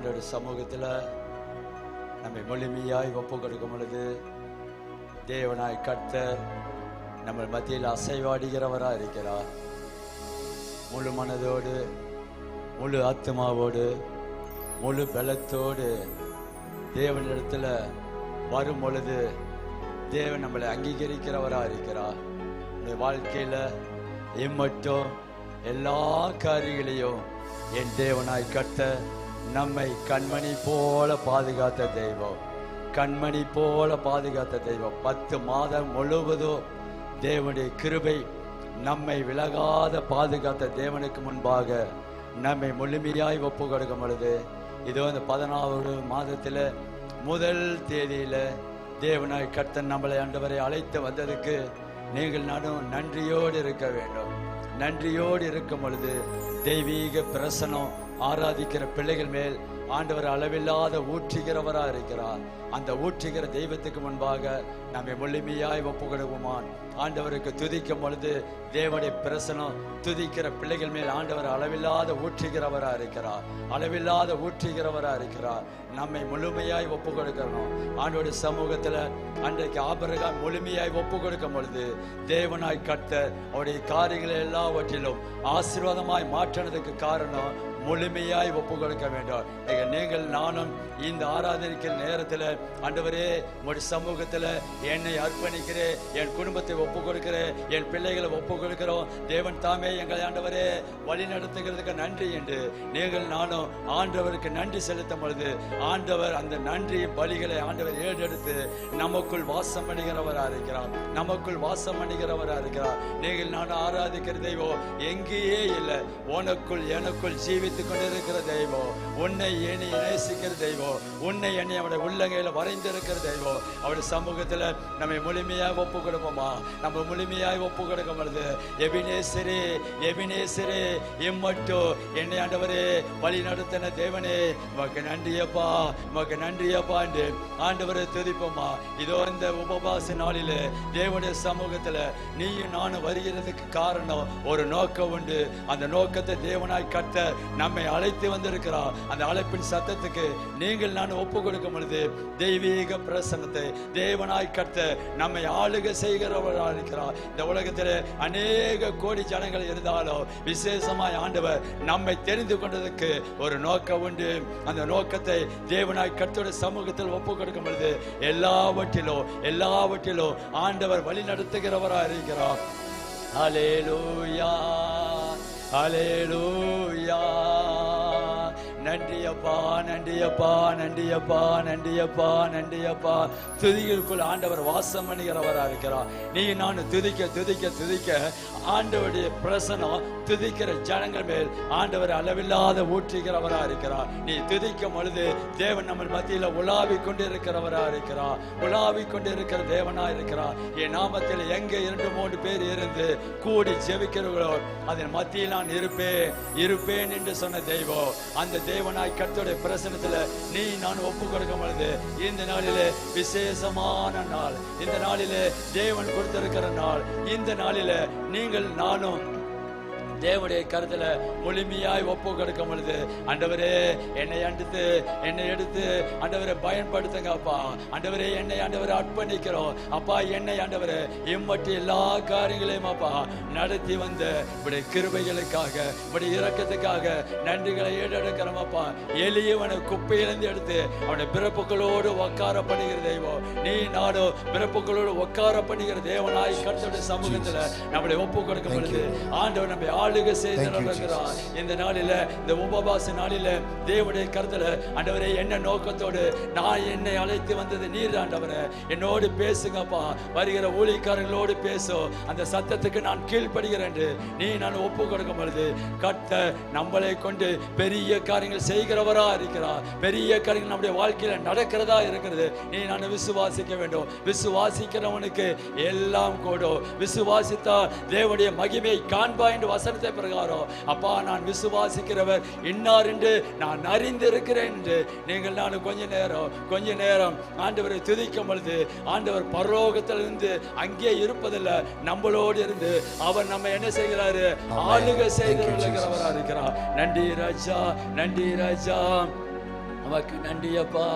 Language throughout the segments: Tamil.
ஆண்டோட சமூகத்தில் நம்மை முழுமையாய் ஒப்பு கொடுக்கும் பொழுது தேவனாய் கர்த்தர் நம்ம மத்தியில் அசைவாடுகிறவராக இருக்கிறார். முழு மனதோடு முழு ஆத்மாவோடு முழு பலத்தோடு தேவனிடத்தில் வரும் பொழுது தேவன் நம்மளை அங்கீகரிக்கிறவராக இருக்கிறார். நம்முடைய வாழ்க்கையில் இம்மட்டும் எல்லா காரியங்களையும் என் தேவனாய் கட்ட நம்மை கண்மணி போல பாதுகாத்த தெய்வம். கண்மணி போல பாதுகாத்த தெய்வம். பத்து மாதம் முழுவதும் தேவனுடைய கிருபை நம்மை விலகாத பாதுகாத்த தேவனுக்கு முன்பாக நம்மை முழுமையாய் ஒப்பு கொடுக்கும் பொழுது இதோ இந்த பதினாறு மாதத்தில் முதல் தேதியில் தேவனாய் கர்த்தன் நம்மளை ஆண்டவரை அழைத்து வந்ததுக்கு நீங்கள் நானும் நன்றியோடு இருக்க வேண்டும். நன்றியோடு இருக்கும் பொழுது தெய்வீக பிரசனம் ஆராதிக்கிற பிள்ளைகள் மேல் ஆண்டவர் அளவில்லாத ஊற்றுகிறவரா இருக்கிறார். அந்த ஊற்றுகிற தெய்வத்துக்கு முன்பாக நம்மை முழுமையாய் ஒப்பு ஆண்டவருக்கு துதிக்கும் பொழுது தேவனுடைய பிரசனம் துதிக்கிற பிள்ளைகள் மேல் ஆண்டவர் அளவில்லாத ஊற்றுகிறவரா இருக்கிறார். அளவில்லாத ஊற்றுகிறவரா இருக்கிறார். நம்மை முழுமையாய் ஒப்பு கொடுக்கணும் ஆண்டோட சமூகத்துல அன்றைக்கு ஆபரகாம் முழுமையாய் ஒப்பு கொடுக்கும் பொழுது தேவனாய் கட்ட அவருடைய காரியங்களை எல்லாவற்றிலும் ஆசீர்வாதமாய் மாற்றினதுக்கு காரணம் முழுமையாய் ஒப்பு கொடுக்க வேண்டும் நீங்கள் நானும் இந்த ஆராதனைக்கிற நேரத்தில் ஆண்டவரே உடைய சமூகத்தில் என்னை அர்ப்பணிக்கிறேன் என் குடும்பத்தை ஒப்பு கொடுக்கிறேன் என் பிள்ளைகளை ஒப்பு கொடுக்கிறோம் தேவன் தாமே எங்களை ஆண்டவரே வழி நடத்துகிறதுக்கு நன்றி என்று நீங்கள் நானும் ஆண்டவருக்கு நன்றி செலுத்தும் பொழுது ஆண்டவர் அந்த நன்றி பலிகளை ஆண்டவர் ஏறெடுத்து நமக்குள் வாசம் பண்ணுகிறவராக இருக்கிறார். நமக்குள் வாசம் பண்ணுகிறவராக இருக்கிறார். நீங்கள் நானும் ஆராதிக்கிற தெய்வம் எங்கேயே இல்லை. உனக்குள் எனக்குள் வைத்துக் கொண்டிருக்கிற தெய்வம். உன்னை என்னை நேசிக்கிற தெய்வம். உன்னை என்னை அவருடைய உள்ளங்கையில வரைந்திருக்கிற தெய்வம். அவருடைய சமூகத்துல நம்மை முழுமையாக ஒப்பு கொடுப்போமா நம்ம முழுமையாக ஒப்பு கொடுக்கும் பொழுது எபினேசரே எபினேசரே இம்மட்டும் என்னை ஆண்டவரே வழி நடத்தின தேவனே உமக்கு நன்றியப்பா உமக்கு நன்றியப்பா என்று ஆண்டவரை துதிப்போமா? இதோ இந்த உபவாச நாளில் தேவனுடைய சமூகத்துல நீயும் நானும் வருகிறதுக்கு காரணம் ஒரு நோக்கம் உண்டு. அந்த நோக்கத்தை தேவனாய் கட்ட நம்மை அழைத்து வந்திருக்கிறார். அந்த அழைப்பின் சத்தத்துக்கு நீங்கள் நான் ஒப்பு கொடுக்கும் பொழுது தெய்வீக பிரசன்னத்தை தேவனாய் கட்ட நம்மை ஆளுக செய்கிறவராக இருக்கிறார். இந்த உலகத்தில் அநேக கோடி ஜனங்கள் இருந்தாலும் விசேஷமாய் ஆண்டவர் நம்மை தெரிந்து கொண்டதுக்கு ஒரு நோக்கம் உண்டு. அந்த நோக்கத்தை தேவனாய் கத்தோட சமூகத்தில் ஒப்பு கொடுக்கும் பொழுது எல்லாவற்றிலும் எல்லாவற்றிலும் ஆண்டவர் வழி நடத்துகிறவராக இருக்கிறார். அலேலூயா அலேலூயா நன்றியப்பா நன்றியப்பா நன்றியப்பா நன்றியப்பா நன்றியப்பா. துதிகளுக்குள் ஆண்டவர் வாசம் பண்ணுகிறவராக இருக்கிறார். நீ நான் துதிக்க துதிக்க துதிக்க ஆண்டவருடைய பிரசனம் துதிக்கிற ஜனங்கள் மேல் ஆண்டவர் அளவில்லாத ஊற்றுகிறவரா இருக்கிறார். நீ துதிக்கும் பொழுது தேவன் நம்ம மத்தியில உலாவி கொண்டு இருக்கிறவரா இருக்கிறார். உலாவி கொண்டு இருக்கிற தேவனா இருக்கிறார். என் நாமத்தில் எங்க இரண்டு மூன்று பேர் இருந்து கூடி ஜெபிக்கிறவர்களோ அதன் மத்தியில் நான் இருப்பேன் இருப்பேன் என்று சொன்ன தெய்வம். அந்த தேவனாய் கர்த்தருடைய பிரசனத்துல நீ நான் ஒப்பு கொடுக்க பொழுது இந்த நாளிலே விசேஷமான நாள். இந்த நாளிலே தேவன் கொடுத்திருக்கிற நாள். இந்த நாளிலே நீங்கள் நானும் தேவனுடைய கருத்துல முழுமையாய் ஒப்பு கொடுக்கும் பொழுது ஆண்டவரே என்னை அடுத்து என்னை எடுத்து ஆண்டவரை பயன்படுத்துங்க அப்பா. ஆண்டவரே என்னை ஆண்டவரை அர்ப்பணிக்கிறோம். அப்பா என்னை ஆண்டவரே இம்மட்டு எல்லா காரியங்களையும் அப்பா நடத்தி வந்த இப்படி கிருபைகளுக்காக இப்படி இரக்கத்துக்காக நன்றிகளை ஏறெடுக்கிறோம் அப்பா. எளியவனை குப்பையிலிருந்து எடுத்து அவனை பிறப்புகளோடு உட்கார பண்ணுகிற தெய்வம். நீ நானும் பிறப்புகளோடு உட்கார பண்ணுகிற தேவனாய் கர்த்தருடைய சமூகத்துல நம்மளை ஒப்பு கொடுக்கும் பொழுது ஆண்டவர் நம்மை ஆளுகை செய்து நடக்கிறார் இந்த நாளில இந்த உபவாச நாளில தேவனுடைய கருத்துல ஆண்டவரே என்ன நோக்கத்தோடு நான் என்னை அழைத்து வந்தது? நீர் ஆண்டவரே. என்னோடு பேசுங்கப்பா. வருகிற ஊழியக்காரங்களோடு பேசும் அந்த சத்தத்துக்கு நான் கீழ்ப்படுகிறேன் என்று நீ நான் ஒப்பு கொடுக்கும் பொழுது கட்ட நம்மளை கொண்டு பெரிய காரியங்கள் செய்கிறவரா இருக்கிறார். பெரிய காரியங்கள் நம்முடைய வாழ்க்கையில நடக்கிறதா இருக்கிறது. நீ நான் விசுவாசிக்க வேண்டும். விசுவாசிக்கிறவனுக்கு எல்லாம் கூடும் விசுவாசித்தால் தேவனுடைய மகிமை காண்பா என்று வசனத்தில் வார்த்தை பிரகாரம் அப்பா நான் விசுவாசிக்கிறவர் இன்னார் என்று நான் அறிந்திருக்கிறேன் என்று நீங்கள் நான் கொஞ்ச நேரம் கொஞ்ச நேரம் ஆண்டவரை துதிக்கும் பொழுது ஆண்டவர் பரலோகத்திலிருந்து அங்கே இருப்பதில்லை நம்மளோடு இருந்து அவர் நம்ம என்ன செய்கிறாரு? ஆளுகை செய்து இருக்கிறவரா இருக்கிறார். நன்றி ராஜா. நன்றி ராஜா. நமக்கு நன்றி அப்பா.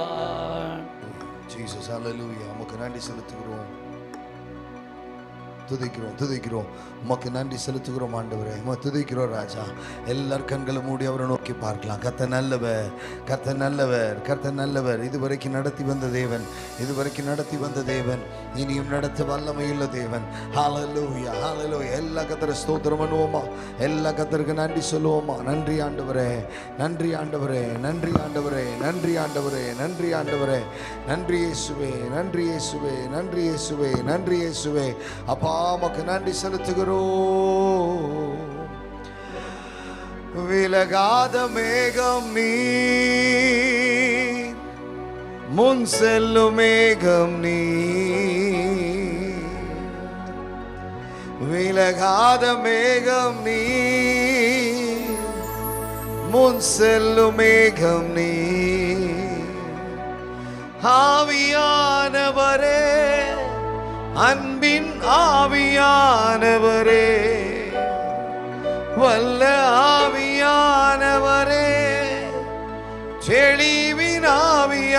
ஜீசஸ் ஹalleluya உமக்கு நன்றி செலுத்துகிறோம். துதிக்கிறோம் துதிக்கிறோம். உமக்கு நன்றி செலுத்துகிறோம் ஆண்டவரே. உமா துதிக்கிறோம் ராஜா. எல்லார் கண்களும் மூடி அவரை நோக்கி பார்க்கலாம். கத்த நல்லவர் கத்த நல்லவர் கத்த நல்லவர். இதுவரைக்கும் நடத்தி வந்த தேவன் இதுவரைக்கும் நடத்தி வந்த தேவன். இனியும் நடத்த வல்லமையுள்ள தேவன். ஹalleluya ஹalleluya எல்லா கத்தரை ஸ்தோத்திரம் பண்ணுவோமா? எல்லா கத்தருக்கு நன்றி சொல்லுவோமா? நன்றி ஆண்டவரே. நன்றி ஆண்டவரே. நன்றி ஆண்டவரே. நன்றி ஆண்டவரே. நன்றி ஆண்டவரே. நன்றி இயேசுவே. நன்றி இயேசுவே. நன்றி இயேசுவே. நன்றி இயேசுவே. அப்பா உமக்கு நன்றி செலுத்துகிறோம். விலகாத மேகம் நீ முன் செல்லும் மேகம் நீ விலகாத மேகம் நீ முன் செல்லும் மேகம் நீ ஆவியானவரே அன்பின் ஆவியானவரே வல்ல ஆவியானவரே செழிவின் ஆவியானவரே.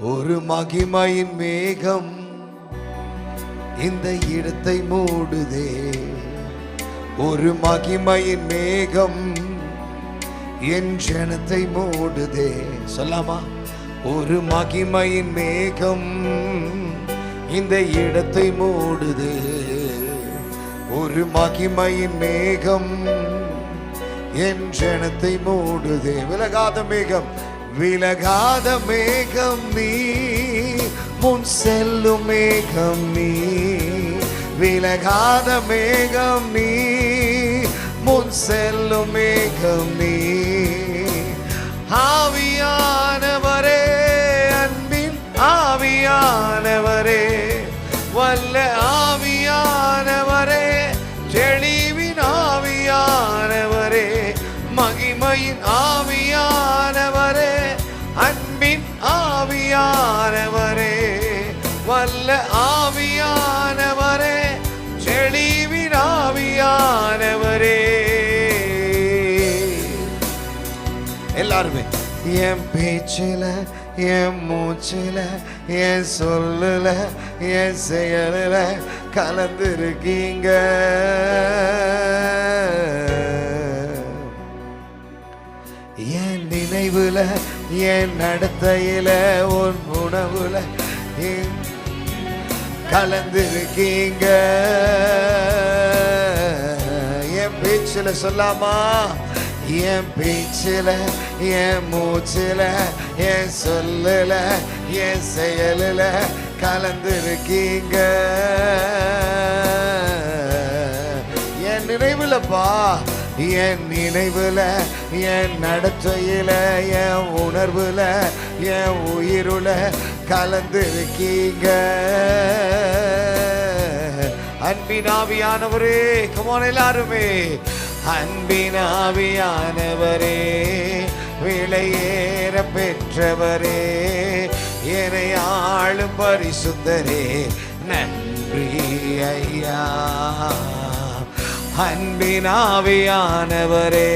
ஒரு மகிமையின் மேகம் இந்த இடத்தை மூடுதே. ஒரு மகிமையின் மேகம் என் ஜனத்தை மூடுதே. சொல்லாமா? ஒரு மகிமையின் மேகம் இந்த இடத்தை மூடுது. ஒரு மகிமையின் மேகம் என் ஜனத்தை மூடுதே. விலகாத மேகம் விலகாத மேகம் நீ. முன் செல்லும் மேகம் நீ. விலகாத மேகம் நீ. முன் செல்லும் மேகம் நீ. ஆவியானவரே அன்பின் ஆவியானவரே வல்ல ஆவியானவரே செழிவின் ஆவியானவரே மகிமையின் ஆவியானவரே அன்பின் ஆவியானவரே வல்ல எல்லாருமே. என் பேச்சில் என் மூச்சில் என் சொல்லுல என் செயலில் கலந்துருக்கீங்க. என் நினைவுல என் நடத்தையில உன் உணவுல என் என் பேச்சில் சொல்லாமா? என் பேச்சில என் மூச்சில் என் சொல்லல என் செயலில் கலந்துருக்கீங்க. என் நினைவுலப்பா என் நினைவுல என் நடத்தையில என் உணர்வுல என் உயிருல கலந்துருக்கீங்க. அன்பின் ஆவியானவரே கமான் எல்லாருமே. அன்பினாவியானவரே விலையேற பெற்றவரே என்னை ஆளும் பரிசுத்தரே நன்றி ஐயா. அன்பினாவியானவரே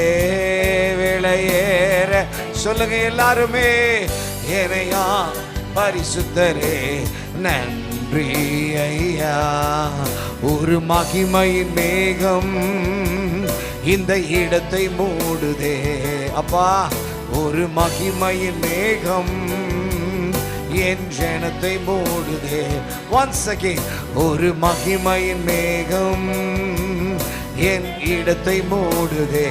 விளையேற சொல்லுங்க எல்லாருமே என்னையா பரிசுத்தரே நன்றி ஐயா. ஒரு மகிமையின் மேகம் இந்த இடத்தை மூடுதே. அப்பா ஒரு மகிமையின் மேகம் என் ஜனத்தை மூடுதே. ஒன்ஸ் அகேன் ஒரு மகிமையின் மேகம் என் இடத்தை மூடுதே.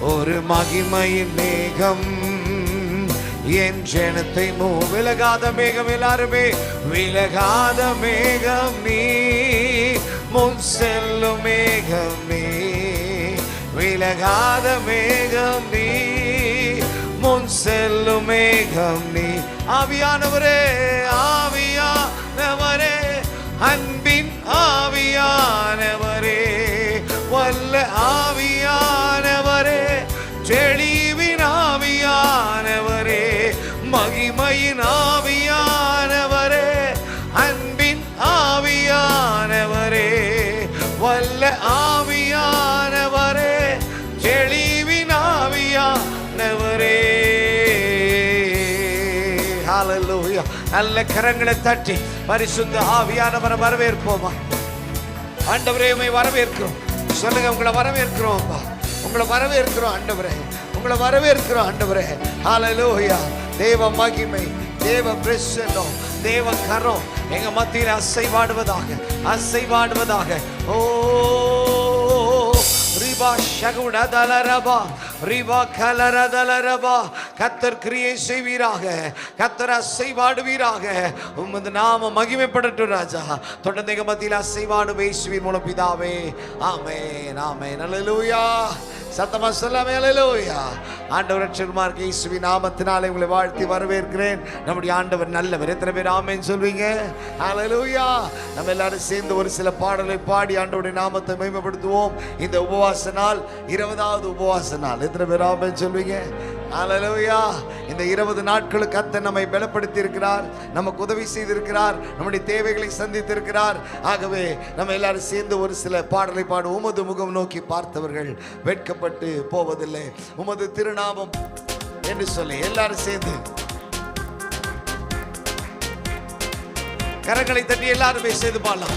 ஒரு மகிமையின் மேகம் என் ஜனத்தை மூ விலகாத மேகம் எல்லாருமே விலகாத மேகம் நீ முன் செல்லும் மேகம் நீ. விலகாத மேகம் நீ முன் செல்லும் மேகம் நீ. ஆவியானவரே ஆவியானவரே அன்பின் ஆவியானவரே வல்ல ஆவியானவரே செழி ஹalleluya நல்ல கரங்களை தட்டி பரிசுத்த ஆவியானவரை வரவேற்போமா? ஆண்டவரே உம்மை வரவேற்கிறோம். சொல்லுங்க உங்களை வரவேற்கிறோம் உங்களை வரவேற்கிறோம் ஆண்டவரே. உங்களை வரவேற்கிறோம் ஆண்டவரே. ஹalleluya தேவ மகிமை தேவ பிரசன்னம் தேவ கரம் எங்க மத்தியில் அசைவாடுவதாக அசைவாடுவதாக. ஓ ரிபா ஷகுட தலரபா ரிபா கலர தலரபா கத்தர் கிரியை செய்வீராக. கத்தர் அசைவாடுவீராக. உமது நாம மகிமைப்படட்டும் ராஜா. தொடர்ந்து மத்தியில் அசைவாடு பேசுவீர் மூலம் பிதாவே. ஆமே நாமே நல்லலூயா சத்தமா சொல்லாமே அலலூயா ஆண்டவர் ரட்சகமார் இயேசுவி நாமத்தினாலே உங்களை வாழ்த்தி வரவேற்கிறேன். நம்முடைய ஆண்டவர் நல்லவர். எத்தனை பேர் ஆமேன்னு சொல்வீங்க? அல்லேலூயா நம்ம எல்லாரும் சேர்ந்து ஒரு சில பாடலை பாடி ஆண்டவருடைய நாமத்தை மேம்படுத்துவோம் இந்த உபவாச நாள் இருபதாவது உபவாச நாள். எத்தனை பேர் ஆமேன்னு சொல்வீங்க? அல்லேலூயா இந்த இருபது நாட்களுக்கு அத்தை நம்மை பலப்படுத்தி இருக்கிறார் நமக்கு உதவி செய்திருக்கிறார் நம்முடைய தேவைகளை சந்தித்திருக்கிறார். ஆகவே நம்ம எல்லாரும் சேர்ந்து ஒரு சில பாடலை பாடு. உமது முகம் நோக்கி பார்த்தவர்கள் வெட்கப்பட்டு போவதில்லை. உமது திருநாமம் என்று சொல்லி எல்லாரும் சேர்ந்து கரங்களை தட்டி எல்லாருமே செய்து பாடலாம்.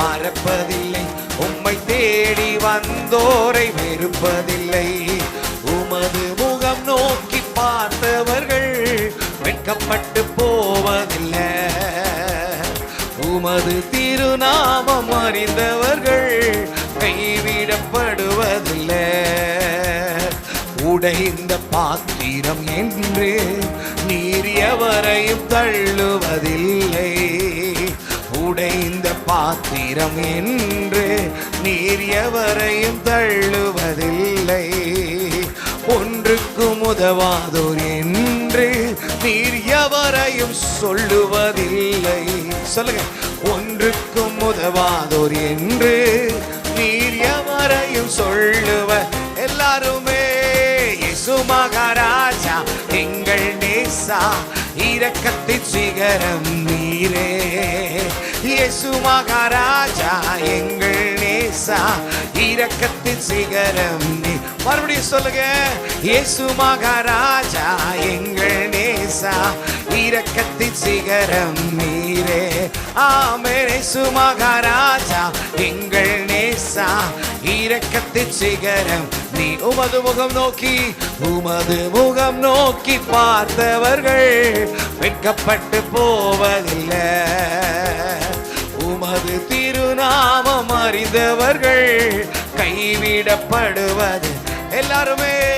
மறப்பதில்லை. உம்மை தேடி வந்தோரை வெறுப்பதில்லை. உமது முகம் நோக்கி பார்த்தவர்கள் வெட்கப்பட்டு போவதில்லை. உமது திருநாமம் அறிந்தவர்கள் கைவிடப்படுவதில்லை. உடைந்த பாத்திரம் என்று நீர் எவரையும் தள்ளுவதில்லை. உடைந்த பாத்திரம் என்று நீர் எவரையும் தள்ளுவதில்லை. ஒன்றுக்கும் உதவாதோர் என்று நீர் எவரையும் சொல்லுவதில்லை. சொல்லுங்க. ஒன்றுக்கும் உதவாதோர் என்று நீர் எவரையும் சொல்லுவ எல்லாருமே. இயேசு மகாராஜா எங்கள் நேசா இரக்கத்தின் சிகரம் நீரே. இயேசு மகாராஜா எங்கள் நேசா இரக்கத்தின் சிகரம் நீ. மறுபடியும் சொல்லுங்க. இயேசு மகாராஜா எங்கள் நேசா இரக்கத்தின் சிகரம் நீரே. ஆமே இயேசு மகாராஜா எங்கள் நேசா இரக்கத்தின் சிகரம் நீ. உமது முகம் நோக்கி உமது முகம் நோக்கி பார்த்தவர்கள் வெட்கப்பட்டு போவதில்லை. உமது திருநாமம் அறிந்தவர்கள் கைவிடப்படுவது எல்லாருமே.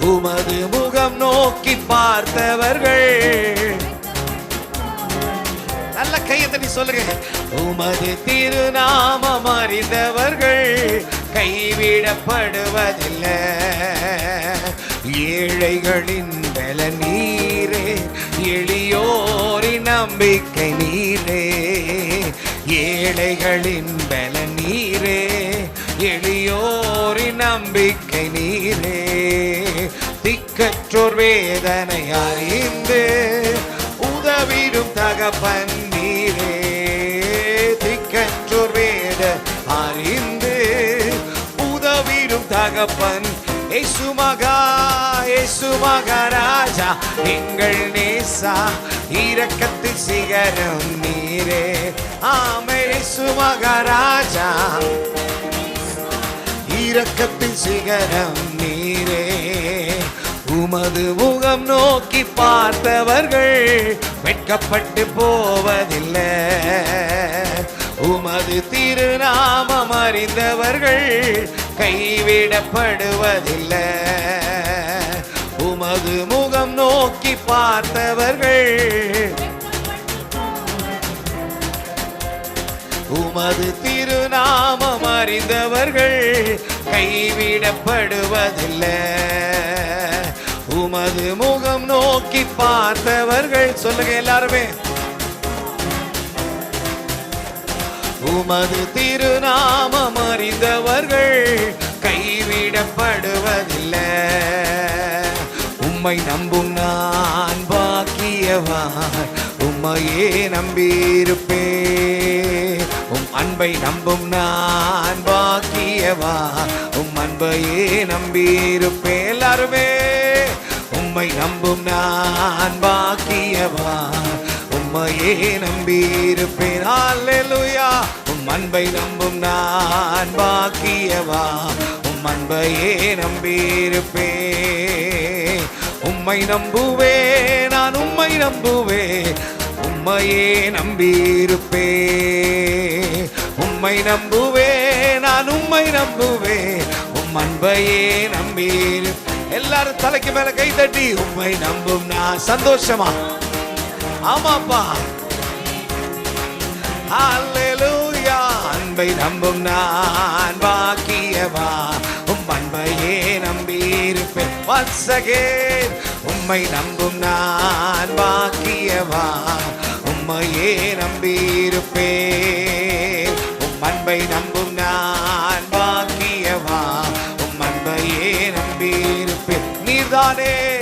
உமது முகம் நோக்கி பார்த்தவர்கள். நல்ல கையை தட்டி சொல்லுங்க. உமது திருநாமம் அறிந்தவர்கள் கைவிடப்படுவதில்லை. ஏழைகளின் பல நீரே எளியோரின் நம்பிக்கை நீரே. ஏழைகளின் பல நீரே எளியோரின் நம்பிக்கை நீரே. திக்கற்றோர் வேதனை அறிந்து உதவிடும் தகப்பன் நீரே. திக்கற்றோர் வேத அறிந்து உதவிடும் தகப்பன் இயேசு மகா இயேசு மகாராஜா எங்கள் நேசா இரக்கத்து சிகரம் நீரே. ஆமை மகாராஜா இரக்கத்து சிகரம் நீரே. உமது முகம் நோக்கி பார்த்தவர்கள் வெட்கப்பட்டு போவதில்லை. உமது திருநாமம் அறிந்தவர்கள் கைவிடப்படுவதில்லை. உமது முகம் நோக்கி பார்த்தவர்கள். உமது திருநாமம் அறிந்தவர்கள் கைவிடப்படுவதில்லை. உமது முகம் நோக்கி பார்த்தவர்கள் சொல்லுங்க எல்லாருமே. உமது திருநாமம் அறிந்தவர்கள் கைவிடப்படுவதில்லை. உம்மை நம்பும் நான் பாக்கியவான். உம்மையே நம்பியிருப்பே உம் அன்பை நம்பும் நான் பாக்கியவான். உம் அன்பையே நம்பியிருப்பே எல்லாருமே உம்மை நம்பும் நான் பாக்கியவான். உம்மையே நம்பியிருப்பேன். அல்லேலூயா உம் அன்பை நம்பும் நான் பாக்கியவான். உம் அன்பையே நம்பியிருப்பேன். உம்மை நம்புவே நான் உம்மை நம்புவே உம்மையே நம்பியிருப்பே. உம்மை நம்புவே நான் உம்மை நம்புவே உம் அன்பையே நம்பியிருப்பேன் எல்லாரும் தலைக்கு மேல கை தட்டி உம்மை நம்பும் நான் சந்தோஷமா? ஆமாப்பா. அல்லேலூயா அன்பை நம்பும் நான் பாக்கியவா உம் அன்பையே நம்பியிருப்பேன். Once again உம்மை நம்பும் நான் பாக்கியவா? உம்மையே நம்பியிருப்பேன். உம் அன்பை நம்பும் நான் பாக்கியவா? உம் அன்பையே நம்பியிருப்பேன். நீதானே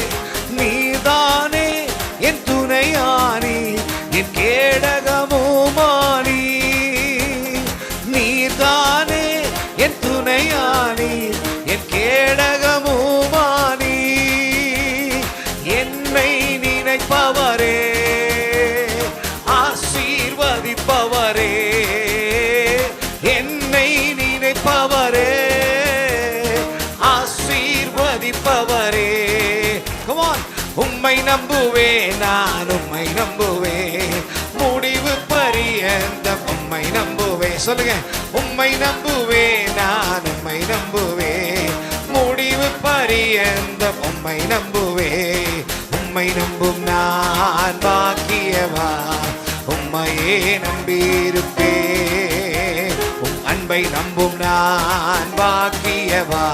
நம்புவேன் நான் உம்மை நம்புவேன் முடிவு பரியந்த உம்மை நம்புவேன் சொல்லுங்க உம்மை நம்புவேன் நான் உம்மை நம்புவேன் முடிவு பரியந்த உம்மை நம்புவேன் உம்மை நம்பும் நான் பாக்கியவா? உம்மையே நம்பியிருப்பே உம் அன்பை நம்பும் நான் பாக்கியவா?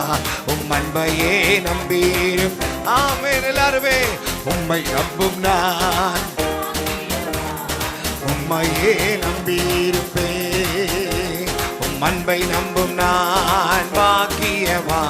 உம் அன்பையே நம்பீரும் ஆமேன் எல்லாருமே. உம்மை நம்பும் நான். உம்மையே நம்பியிருப்பே உம் அன்பை நம்பும் நான். பாக்கியவா.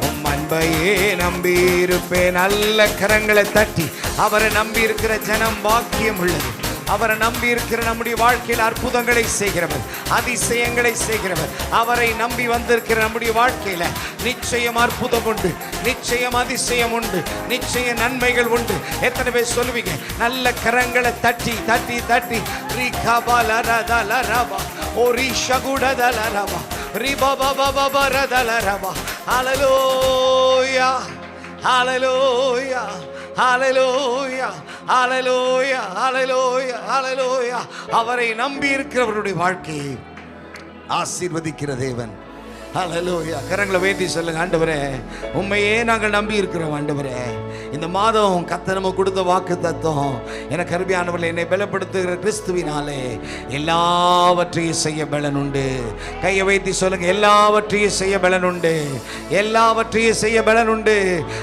உம் அன்பையே நம்பியிருப்பேன். நல்ல கரங்களை தட்டி அவரை நம்பி இருக்கிற ஜனம் பாக்கியம் உள்ளது. அவரை நம்பி இருக்கிற நம்முடைய வாழ்க்கையில் அற்புதங்களை செய்கிறவர் அதிசயங்களை செய்கிறவர். அவரை நம்பி வந்திருக்கிற நம்முடைய வாழ்க்கையில் நிச்சயம் அற்புதம் உண்டு நிச்சயம் அதிசயம் உண்டு நிச்சய நன்மைகள் உண்டு. எத்தனை பேர் சொல்லுவீங்க? நல்ல கரங்களை தட்டி தட்டி தட்டி. ரீ கபா லரதா லரபா ஓ ரீ ஷகுடத லரபா ரீ பாபா பாபா பரத லரபா ஹalleluya ஹalleluya ஹalleluya ஹalleluya அவரை நம்பி இருக்கிறவருடைய வாழ்க்கையை ஆசீர்வதிக்கிற தேவன். ஹலலூயா கரங்களை வேண்டி சொல்லுங்க ஆண்டவரே. உண்மையே நாங்கள் நம்பி இருக்கிறோம் ஆண்டவரே. இந்த மாதம் கத்த நம்ம கொடுத்த வாக்கு தத்துவம். எனக்கு அருமையானவர்கள் என்னை பலப்படுத்துகிற கிறிஸ்துவினாலே எல்லாவற்றையும் செய்ய பலன் உண்டு. கையை வைத்து சொல்லுங்க எல்லாவற்றையும் செய்ய பலன் உண்டு. எல்லாவற்றையும் செய்ய பலன் உண்டு.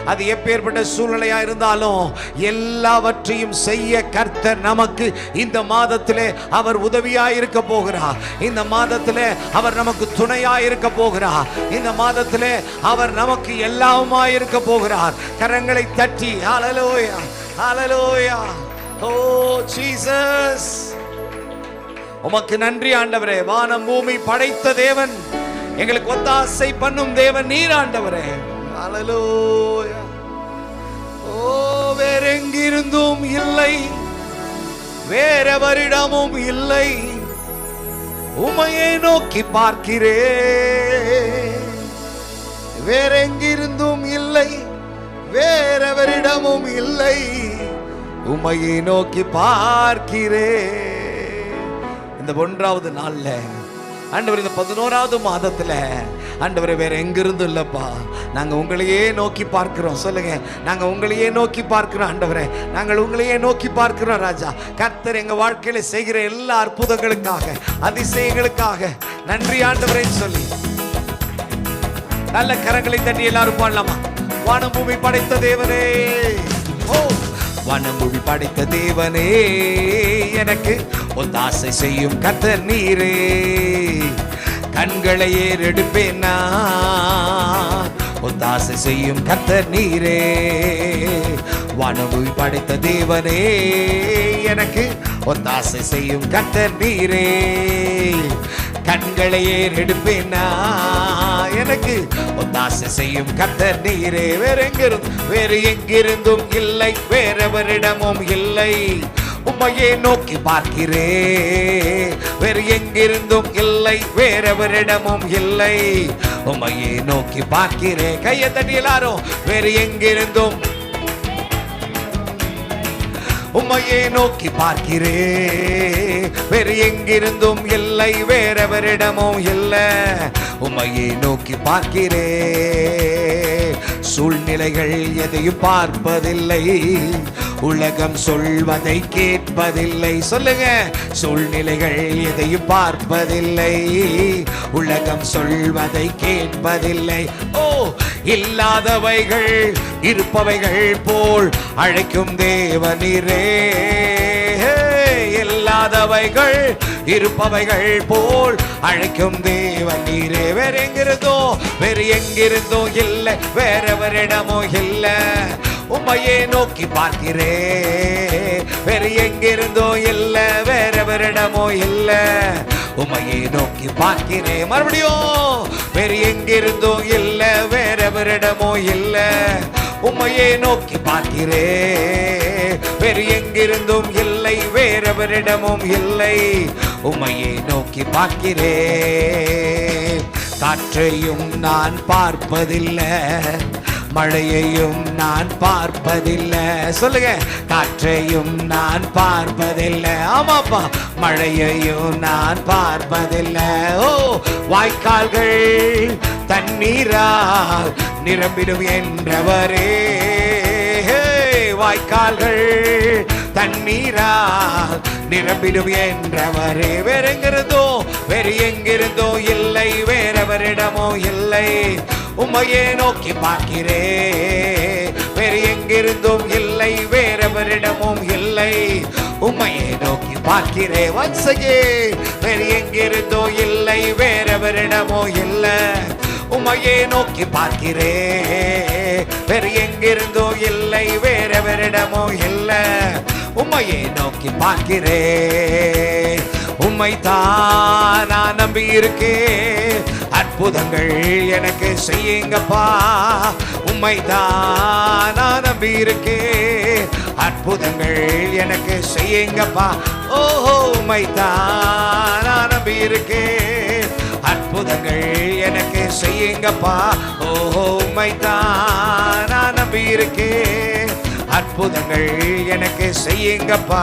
அது எப்பேற்பட்ட சூழ்நிலையா இருந்தாலும் எல்லாவற்றையும் செய்ய கர்த்தர் நமக்கு இந்த மாதத்திலே அவர் உதவியாய் இருக்க போகிறார். இந்த மாதத்திலே அவர் நமக்கு துணையாய் இருக்க போகிறார். போகிறார். இந்த மாதத்திலே அவர் நமக்கு எல்லாமாய் இருக்க போகிறார். கரங்களை தட்டி அலலோயா அலலோயா ஓ ஜீசஸ் உமக்கு நன்றி ஆண்டவரே. வானம் பூமி படைத்த தேவன். எங்களுக்கு ஒத்தாசை பண்ணும் தேவன் நீர் ஆண்டவரே. அலலோயா ஓ oh, வேறெங்கிருந்தும் இல்லை. வேறெவரிடமும் இல்லை. உமையை நோக்கி பார்க்கிறேன் வேற எங்கிருந்தும் இல்லை வேறெவரிடமும் இல்லை. உமையை நோக்கி பார்க்கிறேன் இந்த ஒன்றாவது நாள்ல ஆண்டவர் இந்த பதினோராவது மாதத்துல ஆண்டவரை வேற எங்கிருந்து இல்லப்பா. நாங்கள் உங்களையே நோக்கி பார்க்கிறோம். சொல்லுங்க. நாங்கள் உங்களையே நோக்கி பார்க்கிறோம் ஆண்டவரே. நாங்கள் உங்களையே நோக்கி பார்க்கிறோம் ராஜா. கர்த்தர் எங்க வாழ்க்கையில செய்கிற எல்லா அற்புதங்களுக்காக அதிசயங்களுக்காக நன்றி ஆண்டவரேன்னு சொல்லி. நல்ல கரங்களை தட்டி எல்லாரும் பாடலாமா? வானபூமி படைத்த தேவனே. ஓ வானம் படைத்த தேவனே. எனக்கு ஒத்தாசை செய்யும் கர்த்தர் நீரே. கண்களை ஏறெடுப்பேன்? நான் ஒத்தாசை செய்யும் கத்தர் நீரே. வானம் படைத்த தேவனே எனக்கு ஒத்தாசை செய்யும் கத்தர் நீரே. கண்களை ஏறெடுப்பேனா? எனக்கு ஒத்தாசை செய்யும் கத்தர் நீரே. வேற எங்கிருந்தும் வேறு எங்கிருந்தும் இல்லை வேறவரிடமும் இல்லை. உம்மையே நோக்கி பார்க்கிறே. வேறு எங்கிருந்தும் இல்லை வேறவரிடமும் இல்லை. உம்மையே நோக்கி பார்க்கிறே. கையை தட்டி எல்லாரும் வேறு எங்கிருந்தும். உம்மையே நோக்கி பார்க்கிறே. வேறு எங்கிருந்தும் இல்லை வேறவரிடமும் இல்லை. உம்மையே நோக்கி பார்க்கிறே. சூழ்நிலைகள் எதையும் பார்ப்பதில்லை. உலகம் சொல்வதை கேட்பதில்லை. சொல்லுங்க. சூழ்நிலைகள் எதையும் பார்ப்பதில்லை. உலகம் சொல்வதை கேட்பதில்லை. ஓ இல்லாதவைகள் இருப்பவைகள் போல் அழைக்கும் தேவனிரே. இல்லாதவைகள் இருப்பவைகள் போல் அழைக்கும் தேவன் நீரே வேற எங்கிருந்தோ வேறு எங்கிருந்தோ இல்லை. வேறவரிடமோ இல்லை. உம்மையே நோக்கி பார்க்கிறே. வேறு எங்கிருந்தோ இல்லை வேறவரிடமோ இல்லை. உமையை நோக்கி பார்க்கிறேன் மறுபடியும் வேறு எங்கிருந்தோ இல்லை வேறவரிடமோ இல்லை. உம்மையே நோக்கி பார்க்கிறே. வேறு எங்கிருந்தும் இல்லை வேறவரிடமும் இல்லை. உமையை நோக்கி பார்க்கிறே. காற்றையும் நான் பார்ப்பதில்லை. மழையையும் நான் பார்ப்பதில்லை. சொல்லுங்க காற்றையும் நான் பார்ப்பதில்லை. ஆமாப்பா மழையையும் நான் பார்ப்பதில்லை. ஓ வாய்க்கால்கள் தண்ணீரால் நிரம்பிடும் என்றவரே. வாய்க்கால்கள் தண்ணீரால் நிரம்பிடும் என்றவரே வேற எங்கிருந்தோ வேறு எங்கிருந்தோ? இல்லை வேறவரிடமோ? இல்லை. உமையே நோக்கி பார்க்கிறே. வேறு எங்கிருந்தும் இல்லை வேறவரிடமும் இல்லை. உம்மையே நோக்கி பார்க்கிறே வன்சையே வேறு எங்கிருந்தோ? இல்லை வேறவரிடமோ? இல்லை. உமையே நோக்கி பார்க்கிறே. வேறு எங்கிருந்தோ? இல்லை வேறவரிடமோ? இல்லை. உம்மையே நோக்கி பார்க்கிறேன். உம்மை தான் நான் நம்பி இருக்கேன் அற்புதங்கள் எனக்கு செய்யுங்கப்பா. உம்மை தான் நான் நம்பி இருக்கேன் அற்புதங்கள் எனக்கு செய்யுங்கப்பா. ஓஹோ உம்மை தான் நான் நம்பி இருக்கேன் அற்புதங்கள் எனக்கு செய்யுங்கப்பா. ஓஹோ உம்மை தான் நான் நம்பி இருக்கேன் அற்புதங்கள் எனக்கு செய்யுங்கப்பா.